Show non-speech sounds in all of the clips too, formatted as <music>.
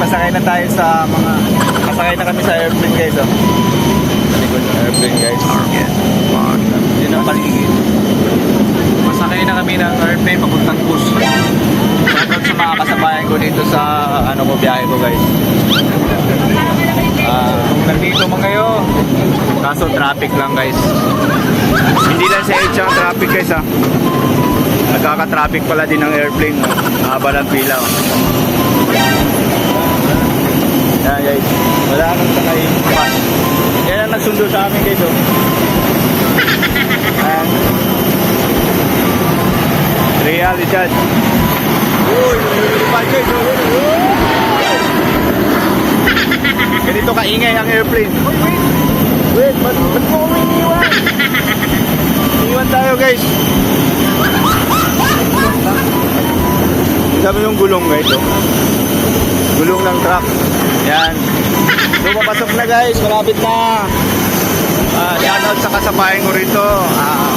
pasakay na tayo sa mga... Pasakay na kami sa airplane guys, oh. Sa likod ng airplane guys. Yun ang paligid. Masakay na kami ng airplane papuntang bus. Shoutout sa mga kasabayan ko dito sa ano ko biyahe ko guys. Ah, nandito man kayo. Kaso traffic lang guys. Hindi lang sa edge ang traffic guys ah. Nagkaka-traffic pala din ng airplane. Oh. Haba ng pila. Oh. Guys. Wala nang sakay. Yan ang nagsundo sa amin guys. Oh. Ayan. Realidad. Uy, lumilipad guys. Ganito kaingay ang airplane. Uy, wait. Wait, ba't, ba't mo kami iniwan? <laughs> Iniwan tayo guys. Sabi yung gulong guys. Oh. Gulong ng truck. Yan. So, papasok na guys. Malapit na. Ah, shoutout sa kasabayan ko rito. Ah,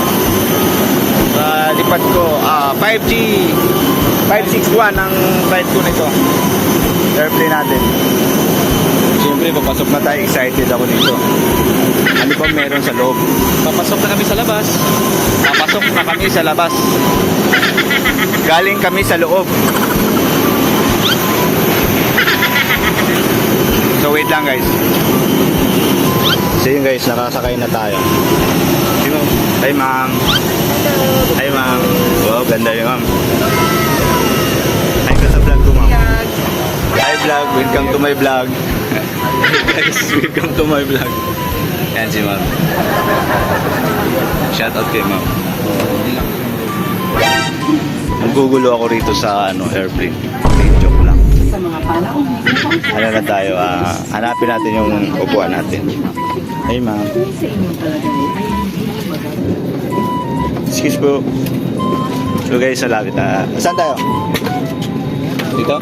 sa lipat ko. Ah, 5G. 561 ang flight ko nito. Airplane natin. Siyempre, papasok na tayo. Excited ako dito. Ano ba meron sa loob? Papasok na kami sa labas. Papasok na kami sa labas. Galing kami sa loob. So wait lang guys. So yun guys, nakasakay na tayo. Hi ma'am. Hi ma'am. Hi ma'am. Wow, ganda yun ma'am. Hi ka sa vlog ko ma'am. Hi vlog, welcome to my vlog. <laughs> guys, welcome to my vlog. Yan si ma'am. Shout out kay ma'am. Nagugulo ako rito sa ano, airplane. Joke Ano na tayo, ah, hanapin natin yung upuan natin. Hey ma'am. Excuse po. So guys, sa lapit na. Saan tayo? Dito?